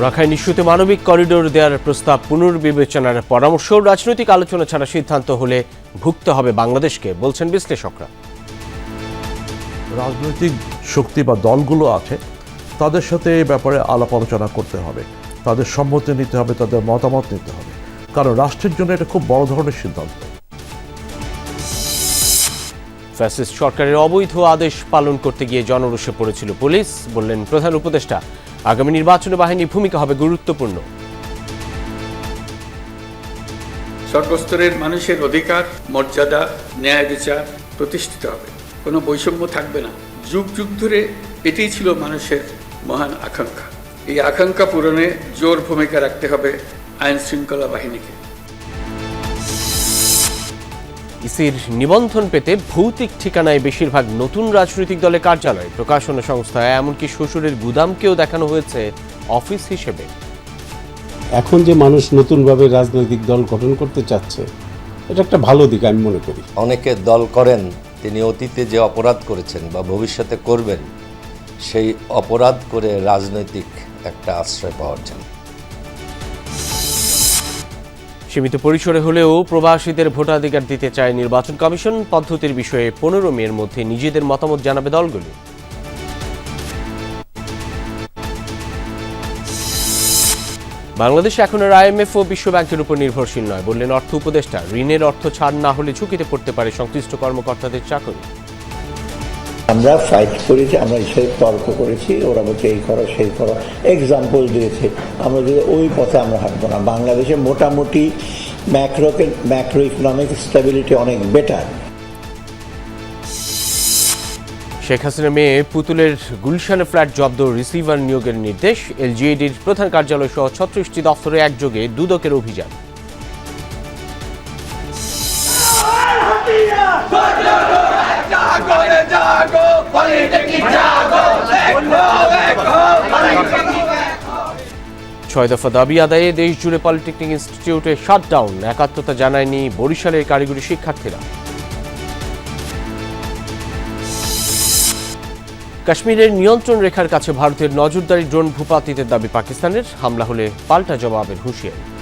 Rakhine ইস্যুতে মানবিক corridor দেওয়ার প্রস্তাব পুনর্বিবেচনার পরামর্শ। রাজনৈতিক আলোচনা ছাড়া সিদ্ধান্ত হলে ভুগতে হবে বাংলাদেশকে, বলছেন বিশ্লেষকরা। রাজনৈতিক শক্তি বা দলগুলো আছে, তাদের সাথে এই ব্যাপারে আলাপ আলোচনা করতে হবে। তাদের সম্মতি নিতে হবে, তাদের মতামত নিতে হবে। কারণ রাষ্ট্রের জন্য এটা খুব বড় ধরনের সিদ্ধান্ত। ফ্যাসিস্ট সরকারের অবৈধ আদেশ পালন করতে গিয়ে জনরোষে পড়েছিল পুলিশ, বললেন প্রধান উপদেষ্টা। আগামী নির্বাচনে বাহিনীর ভূমিকা হবে গুরুত্বপূর্ণ। সর্বস্তরের মানুষের অধিকার, মর্যাদা, ন্যায় বিচার প্রতিষ্ঠিত হবে। কোনো বৈষম্য থাকবে না। যুগ যুগ ধরে এটাই ছিল মানুষের মহান আকাঙ্ক্ষা। এই আকাঙ্ক্ষা পূরণে জোর ভূমিকা রাখতে হবে আইন শৃঙ্খলা বাহিনীকে। ইসির নিবন্ধন পেতে ভৌতিক ঠিকানায় বেশিরভাগ নতুন রাজনৈতিক দলের কার্যালয় প্রকাশনা সংস্থায় এমনকি শ্বশুরের গুদামকেও দেখানো হয়েছে অফিস হিসেবে। এখন যে মানুষ নতুনভাবে রাজনৈতিক দল গঠন করতে চাচ্ছে এটা একটা ভালো দিক আমি মনে করি। অনেকে দল করেন তিনি অতীতে যে অপরাধ করেছেন বা ভবিষ্যতে করবেন সেই অপরাধ করে রাজনৈতিক একটা আশ্রয় পাওয়ার জন্য। সীমিত পরিসরে হলেও প্রবাসীদের ভোটাধিকার দিতে চায় নির্বাচন কমিশন। পদ্ধতির বিষয়ে পনেরো মের মধ্যে নিজেদের মতামত জানাবে দলগুলি। বাংলাদেশ এখন আর আইএমএফ ও বিশ্ব ব্যাংকের উপর নির্ভরশীল নয় বললেন অর্থ উপদেষ্টা। ঋণের অর্থ ছাড় না হলে ঝুঁকিতে পড়তে পারে সংশ্লিষ্ট কর্মকর্তাদের চাকরি। আমরা ফাইট করেছি আমরা হিসেবে তর্ক করেছি ওরা বলছে এই করো সেই করো এক্সাম্পল দিয়েছে। আমরা যদি ওই পথে আমরা হাঁটবো না। বাংলাদেশে মোটামুটি ম্যাক্রোকে ম্যাক্রো ইকোনমিক স্টেবিলিটি অনেক বেটার শেখ হাসিনা মেয়ে পুতুলের গুলশানে ফ্ল্যাট জব্দ রিসিভার নিয়োগের নির্দেশ। এলজিইডির প্রধান কার্যালয় সহ ছত্রিশটি দফতরে একযোগে দুদকের অভিযান। ছয় দফা দাবি আদায়ে দেশ জুড়ে পলিটেকনিক ইনস্টিটিউটে শাটডাউন। একাত্মতা জানায়নি বরিশালের কারিগরি শিক্ষার্থীরা। কাশ্মীরের নিয়ন্ত্রণ রেখার কাছে ভারতের নজরদারি ড্রোন ভূপাতিতের দাবি পাকিস্তানের। হামলা হলে পাল্টা জবাবের হুঁশিয়ারি।